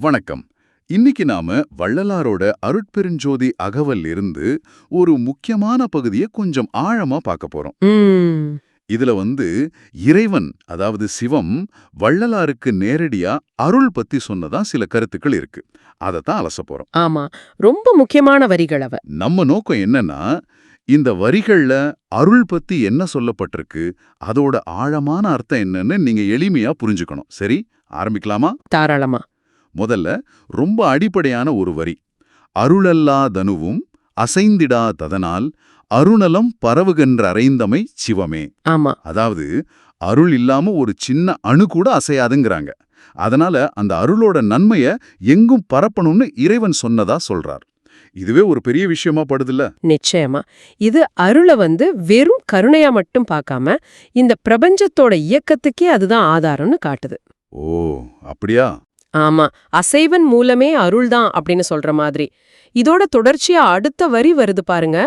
வணக்கம். இன்னைக்கு நாம வள்ளலாரோட அருட்பெருஞ்சோதி அகவல் இருந்து ஒரு முக்கியமான பகுதியை கொஞ்சம் ஆழமா பார்க்க போறோம். இதுல வந்து இறைவன் அதாவது சிவம் வள்ளலாருக்கு நேரடியா அருள் பத்தி சொன்னதா சில கருத்துக்கள் இருக்கு. அதத்தான் அலச போறோம். ஆமா. ரொம்ப முக்கியமான வரிகள் அவ. நம்ம நோக்கம் என்னன்னா இந்த வரிகள்ல அருள் பத்தி என்ன சொல்லப்பட்டிருக்கு அதோட ஆழமான அர்த்தம் என்னன்னு நீங்க எளிமையா புரிஞ்சுக்கணும். சரி? ஆரம்பிக்கலாமா? தாராளமா. முதல்ல ரொம்ப அடிப்படையான ஒரு வரி. அருளல்லா தனுவும் அசைந்திடா ததனால் அருணலம் பரவுகின்ற அறைந்தமை சிவமே. ஆமா. அதாவது அருள் இல்லாம ஒரு சின்ன அணு கூட அசையாதுங்கிறாங்க. அதனால அந்த அருளோட நன்மைய எங்கும் பரப்பணும்னு இறைவன் சொன்னதா சொல்றார். இதுவே ஒரு பெரிய விஷயமா படுதுல்ல? நிச்சயமா. இது அருளை வந்து வெறும் கருணையா மட்டும் பார்க்காம இந்த பிரபஞ்சத்தோட இயக்கத்துக்கே அதுதான் ஆதாரம்னு காட்டுது. ஓ அப்படியா? ஆமா அசைவன் மூலமே அருள்தான் அப்படின்னு சொல்ற மாதிரி. இதோட தொடர்ச்சியா அடுத்த வரி வருது பாருங்க.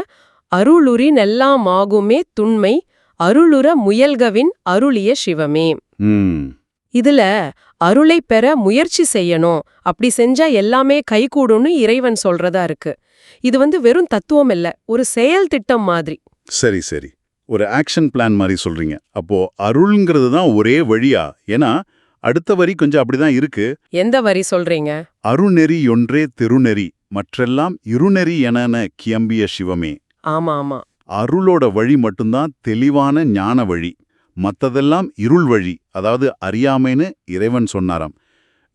அருளுரி நெல்லாம் ஆகுமே துண்மை அருளுற முயல்கவின் அருளிய சிவமே. இதுல அருளை பெற முயற்சி செய்யணும். அப்படி செஞ்சா எல்லாமே கைகூடும்னு இறைவன் சொல்றதா இருக்கு. இது வந்து வெறும் தத்துவம் இல்ல ஒரு செயல் திட்டம் மாதிரி. சரி சரி. ஒரு ஆக்ஷன் பிளான் மாதிரி சொல்றீங்க. அப்போ அருள்ங்கிறது தான் ஒரே வழியா? ஏன்னா அடுத்த வரி கொஞ்சம் அப்படிதான் இருக்கு. எந்த வரி சொல்றீங்க? அருநெறி ஒன்றே திருநெறி மற்றெல்லாம் இருநெறி எனன கியம்பிய சிவமே. ஆமா ஆமா. அருளோட வழி மட்டும்தான் தெளிவான ஞான வழி. மத்ததெல்லாம் இருள் வழி அதாவது அறியாமைன்னு இறைவன் சொன்னாராம்.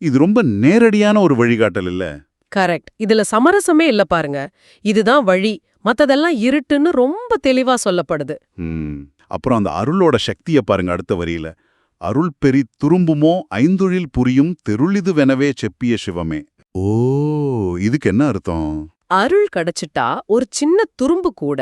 இது ரொம்ப நேரடியான ஒரு வழிகாட்டல் இல்ல. கரெக்ட். இதுல சமரசமே இல்ல பாருங்க. இதுதான் வழி. மத்ததெல்லாம் இருட்டுன்னு ரொம்ப தெளிவா சொல்லப்படுது. அப்புறம் அந்த அருளோட சக்தியை பாருங்க அடுத்த வரியில. அருள் பெரி துரும்புமோ ஐந்தொழில் புரியும் தெருளிதுவெனவே செப்பிய சிவமே. ஓ இதுக்கு என்ன அர்த்தம்? அருள் கிடைச்சிட்டா ஒரு சின்ன துரும்பு கூட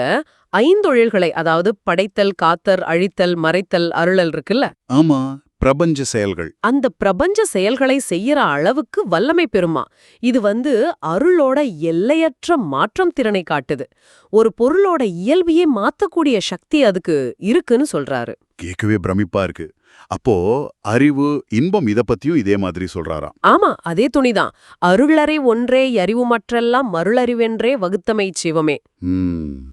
ஐந்தொழில்களை அதாவது படைத்தல் காத்தல் அழித்தல் மறைத்தல் அருளல் இருக்குல்ல? ஆமா பிரபஞ்ச செயல்கள். அந்த பிரபஞ்ச செயல்களை செய்யற அளவுக்கு வல்லமை பெறுமா. இது வந்து அருளோட எல்லையற்ற மாற்றம் திறனை காட்டுது. ஒரு பொருளோட இயல்பையே மாத்தக்கூடிய சக்தி அதுக்கு இருக்குன்னு சொல்றாரு. கேட்கவே பிரமிப்பா இருக்கு. அப்போ அறிவு இன்பம் இத பத்தியும் இதே மாதிரி சொல்றாராம். ஆமா அதே துணிதான். அருளறை ஒன்றே அறிவுமற்றெல்லாம் மருளறிவென்றே வகுத்தமை சிவமே.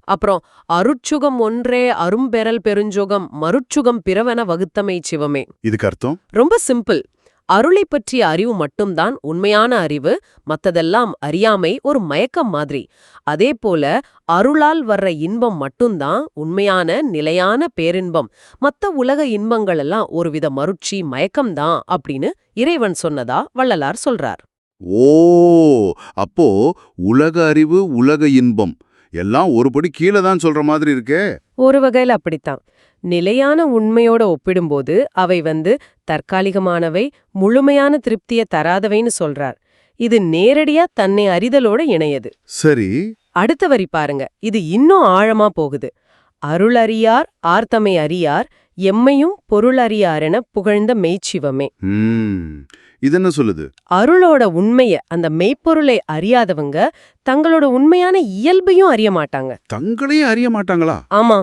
அப்புறம் அருட்சுகம் ஒன்றே அரும்பெறல் பெருஞ்சுகம் மருட்சுகம் பிறவென வகுத்தமை சிவமே. இதுக்கு அர்த்தம்? ரொம்ப சிம்பிள். அருளை பற்றிய அறிவு மட்டும்தான் உண்மையான அறிவு மத்ததெல்லாம் அறியாமை ஒரு மயக்கம் மாதிரி. அதே போல அருளால் வர்ற இன்பம் மட்டும்தான் உண்மையான நிலையான பேரின்பம். மத்த உலக இன்பங்கள் எல்லாம் ஒருவித மருட்சி மயக்கம்தான் அப்படின்னு இறைவன் சொன்னதா வள்ளலார் சொல்றார். ஓ அப்போ உலக அறிவு உலக இன்பம். எல்லாம் ஒருபடி கீழே தான் சொல்ற மாதிரி இருக்கே. ஒரு வகையில அப்படித்தான். நிலையான உண்மையோட ஒப்பிடும்போது அவை வந்து தற்காலிகமானவை முழுமையான திருப்தியை தராதவைன்னு சொல்றார். இது நேரடியா தன்னை அறிதலோட இணையது. சரி. அடுத்த வரி பாருங்க. இது இன்னும் ஆழமா போகுது. அருளறியார் ஆர்த்தமை அறியார் எம்மையும் பொருளறியாரென புகழ்ந்த மெய்ச்சிவமே. இது என்ன சொல்லுது? அருளோட உண்மைய அந்த மெய்ப்பொருளை அறியாதவங்க தங்களோட உண்மையான இயல்பையும் அறிய மாட்டாங்க. தங்களையே அறிய மாட்டாங்களா? ஆமா.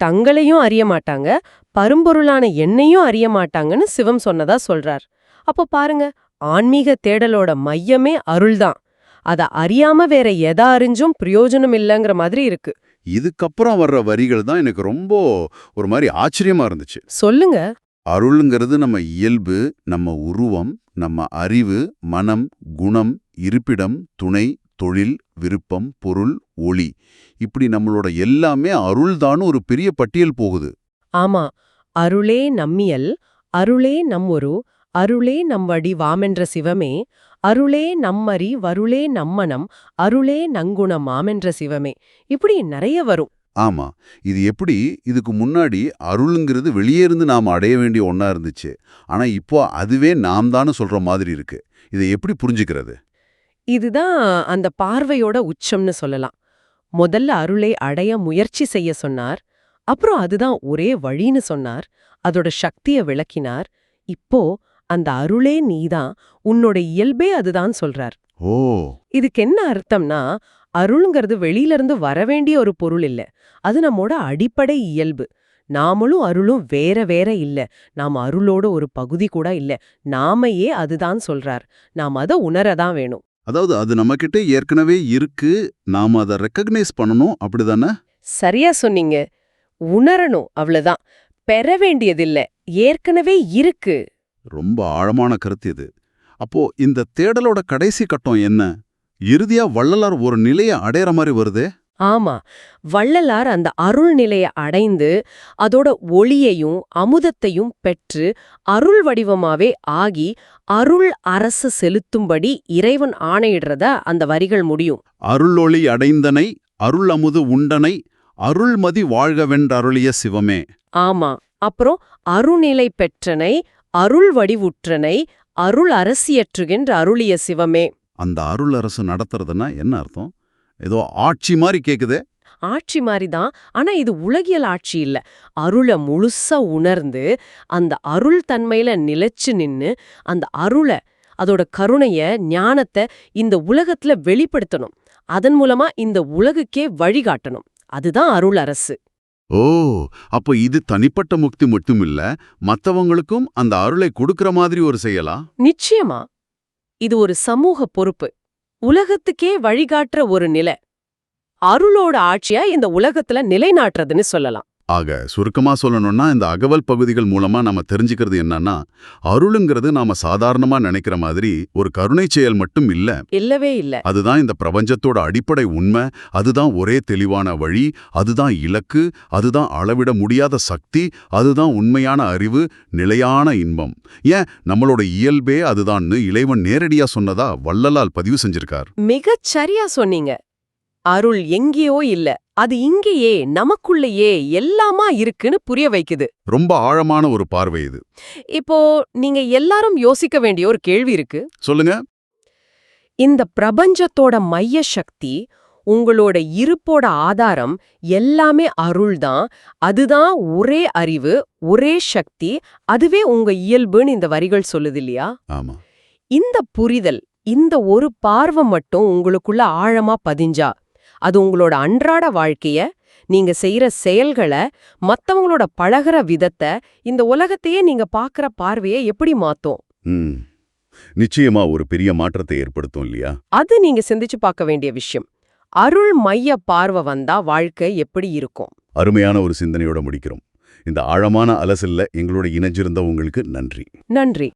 தங்களையும் அறிய மாட்டாங்க பரும்பொருளான என்னையும் அறிய மாட்டாங்கன்னு சிவம் சொன்னதா சொல்றார். அப்போ பாருங்க ஆன்மீக தேடலோட மையமே அருள்தான். அத அறியாம வேற எதா அறிஞ்சும் பிரயோஜனம் இல்லைங்கிற மாதிரி இருக்கு. இதுக்கப்புறம் வர்ற வரிகள் தான் எனக்கு ரொம்ப ஒரு மாதிரி ஆச்சரியமா இருந்துச்சு. சொல்லுங்க அருள்ங்கிறது நம்ம இயல்பு நம்ம உருவம் நம்ம அறிவு மனம் குணம் இருப்பிடம் துணை தொழில் விருப்பம் பொருள் ஒளி. இப்படி நம்மளோட எல்லாமே அருள்தான்னு ஒரு பெரிய பட்டியல் போகுது. ஆமா. அருளே நம்மியல் அருளே நம்மொரு அருளே நம்வடி வாமென்ற சிவமே அருளே நம்மறி வருளே நம்மனம் அருளே நங்குணமாமென்ற சிவமே. இப்படி நிறைய வரும். ஆமா இது எப்படி? இதுக்கு முன்னாடி அருளுங்கிறது வெளியே இருந்து நாம் அடைய வேண்டிய ஒண்ணா இருந்துச்சு. ஆனா இப்போ அதுவே நாம் தான்னு சொல்ற மாதிரி இருக்கு. இதை எப்படி புரிஞ்சுக்கிறது? இதுதான் அந்த பார்வையோட உச்சம்னு சொல்லலாம். முதல்ல அருளை அடைய முயற்சி செய்ய சொன்னார். அப்புறம் அதுதான் ஒரே வழின்னு சொன்னார். அதோட சக்திய விளக்கினார். இப்போ அந்த அருளே நீதான். உன்னோட இயல்பே அதுதான் சொல்றார். ஓ. இதுக்கு என்ன அர்த்தம்னா அருள்ங்கிறது வெளியில இருந்து வரவேண்டிய ஒரு பொருள் இல்ல. அது நம்மோட அடிப்படை இயல்பு. நாமளும் அருளும் வேற வேற இல்ல. நாம அருளோட ஒரு பகுதி கூட இல்ல. நாமையே அதுதான் சொல்றார். நாம் அத உணரதான் வேணும். அதாவது அது நம்மகிட்ட ஏற்கனவே இருக்கு. நாம அதை ரெக்கக்னைஸ் பண்ணணும். அப்படிதானே? சரியா சொன்னீங்க. உணரணும். அவ்வளவுதான். பெற வேண்டியதில்ல ஏற்கனவே இருக்கு. ரொம்ப ஆழமான கருத்து இது. அப்போ இந்த தேடலோட கடைசி கட்டம் என்ன? இறுதியா வள்ளலார் ஒரு நிலையை அடையற மாதிரி வருதே? ஆமா. வள்ளலார் அந்த அருள் நிலைய அடைந்து அதோட ஒளியையும் அமுதத்தையும் பெற்று அருள் வடிவமாவே ஆகி அருள் அரசு செலுத்தும்படி இறைவன் ஆணையிடுறத அந்த வரிகள் முடியும். அருளொளி அடைந்தனை அருள் அமுது உண்டனை அருள்மதி வாழ்கவென்றருளிய சிவமே. ஆமா. அப்புறம் அருநிலை பெற்றனை அருள் வடிவுற்றனை அருள் அரசியற்றுகின்ற அருளிய சிவமே. அந்த அருள் அரசு நடத்துறதுன்னா என்ன அர்த்தம்? ஏதோ ஆட்சி மாதிரி கேக்குதே. ஆட்சி மாதிரிதான் ஆனா இது உலகியல் ஆட்சி இல்ல. அருளை முழுசா உணர்ந்து அந்த அருள் தன்மையில நிலைச்சு நின்னு அந்த அருளை அதோட கருணைய ஞானத்தை இந்த உலகத்துல வெளிப்படுத்தணும். அதன் மூலமா இந்த உலகுக்கே வழிகாட்டணும். அதுதான் அருள் அரசு ஓ அப்போ இது தனிப்பட்ட முக்தி மட்டும் இல்ல மத்தவங்களுக்கும் அந்த அருளை கொடுக்கற மாதிரி ஒரு செயலா? நிச்சயமா. இது ஒரு சமூக பொறுப்பு. உலகத்துக்கே வழிகாட்டுற ஒரு நிலை. அருளோட ஆட்சியா இந்த உலகத்துல நிலைநாட்டுறதுன்னு சொல்லலாம். ஆக சுருக்கமா சொல்லணும்னா இந்த அகவல் பகுதிகள் மூலமா நம்ம தெரிஞ்சுக்கிறது என்னன்னா அருளுங்கிறது நாம சாதாரணமா நினைக்கிற மாதிரி ஒரு கருணை செயல் மட்டும் இல்ல. இல்லவே இல்ல. அதுதான் இந்த பிரபஞ்சத்தோட அடிப்படை உண்மை அதுதான் ஒரே தெளிவான வழி அதுதான் இலக்கு அதுதான் அளவிட முடியாத சக்தி அதுதான் உண்மையான அறிவு நிலையான இன்பம். ஏன்? நம்மளோட இயல்பே அதுதான்னு இளைவன் நேரடியா சொன்னதா வள்ளலால் பதிவு செஞ்சிருக்கார். மிகச் சரியா சொன்னீங்க. அருள் எங்கேயோ இல்ல. அது இங்கேயே நமக்குள்ளேயே எல்லாமா இருக்குன்னு புரிய வைக்குது. ரொம்ப ஆழமான ஒரு பார்வை இது. இப்போ நீங்க எல்லாரும் யோசிக்க வேண்டிய ஒரு கேள்வி இருக்கு. சொல்லுங்க. இந்த பிரபஞ்சத்தோட மைய சக்தி உங்களோட இருப்போட ஆதாரம் எல்லாமே அருள்தான். அதுதான் ஒரே அறிவு ஒரே சக்தி அதுவே உங்க இயல்புன்னு இந்த வரிகள் சொல்லுது இல்லையா? இந்த புரிதல் இந்த ஒரு பார்வை மட்டும் உங்களுக்குள்ள ஆழமா பதிஞ்சா அது உங்களோட அன்றாட வாழ்க்கைய நீங்க செய்யற செயல்களை மத்தவங்களோட பழகுற விதத்தை இந்த உலகத்தையே நீங்க பார்க்கற பார்வையை எப்படி மாத்தும்? நிச்சயமா ஒரு பெரிய மாற்றத்தை ஏற்படுத்தும் இல்லையா? அது நீங்க சிந்திச்சு பார்க்க வேண்டிய விஷயம். அருள் மைய பார்வை வந்தா வாழ்க்கை எப்படி இருக்கும்? அருமையான ஒரு சிந்தனையோட முடிக்கிறோம். இந்த ஆழமான அலசல்ல எங்களோட இணைஞ்சிருந்த உங்களுக்கு நன்றி. நன்றி.